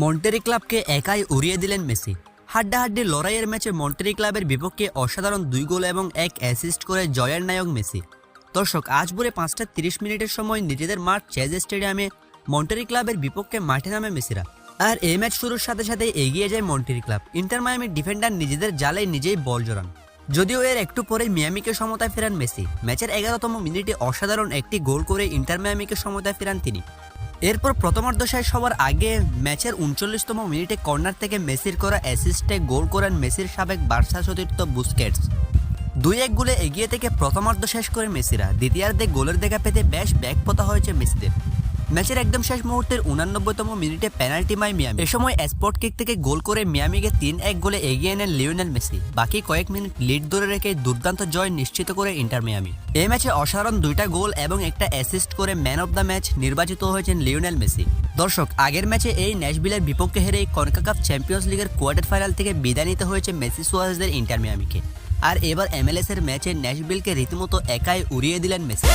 মন্টেরি ক্লাবকে একাই উড়িয়ে দিলেন মেসি। হাড্ডাহাড্ডি লড়াইয়ের ম্যাচে মন্টেরি ক্লাবের বিপক্ষে অসাধারণ দুই গোল এবং এক অ্যাসিস্ট করে জয়ের নায়ক মেসি। দর্শক, আজ ভোরে পাঁচটা তিরিশ মিনিটের সময় নিজেদের মাঠ চেজ স্টেডিয়ামে মন্টেরি ক্লাবের বিপক্ষে মাঠে নামে মেসিরা। আর এই ম্যাচ শুরুর সাথে সাথে এগিয়ে যায় মন্টেরি ক্লাব। ইন্টার মায়ামির ডিফেন্ডার নিজেদের জালে নিজেই বল জড়ান যদিও এর একটু পরে মিয়ামিকে সমতায় ফেরান মেসি। ম্যাচের এগারোতম মিনিটে অসাধারণ একটি গোল করে ইন্টার মিয়ামিকে সমতায় ফেরান তিনি। এরপর প্রথমার্ধ শেষ হওয়ার আগে ম্যাচের উনচল্লিশতম মিনিটে কর্নার থেকে মেসির করা অ্যাসিস্টে গোল করেন মেসির সাবেক বার্সা সতীর্থ বুস্কেটস। দুই এক গোলে এগিয়ে থেকে প্রথমার্ধ শেষ করে মেসিরা, দ্বিতীয়ার্ধে গোলের দেখা পেতে বেশ ব্যাকপতা হয়েছে মেসিদের। ম্যাচের একদম শেষ মুহূর্তের উনানব্বইতম মিনিটে পেনাল্টি মাই মিয়ামি। এ সময় স্পট কিক থেকে গোল করে মিয়ামিকে তিন এক গোলে এগিয়ে নেন লিওনেল মেসি। বাকি কয়েক মিনিট লিড ধরে রেখে দুর্দান্ত জয় নিশ্চিত করে ইন্টার মিয়ামি। এই ম্যাচে অসাধারণ দুইটা গোল এবং একটা অ্যাসিস্ট করে ম্যান অব দ্য ম্যাচ নির্বাচিত হয়েছেন লিওনেল মেসি। দর্শক, আগের ম্যাচে এই ন্যাশবিলের বিপক্ষে হেরে কনকাকাপ চ্যাম্পিয়ন্স লিগের কোয়ার্টার ফাইনাল থেকে বিদায় নিতে হয়েছে মেসি সুয়ারেজদের ইন্টার মিয়ামিকে। আর এবার এমএলএস এর ম্যাচে ন্যাশবিলকে রীতিমতো একাই উড়িয়ে দিলেন মেসি।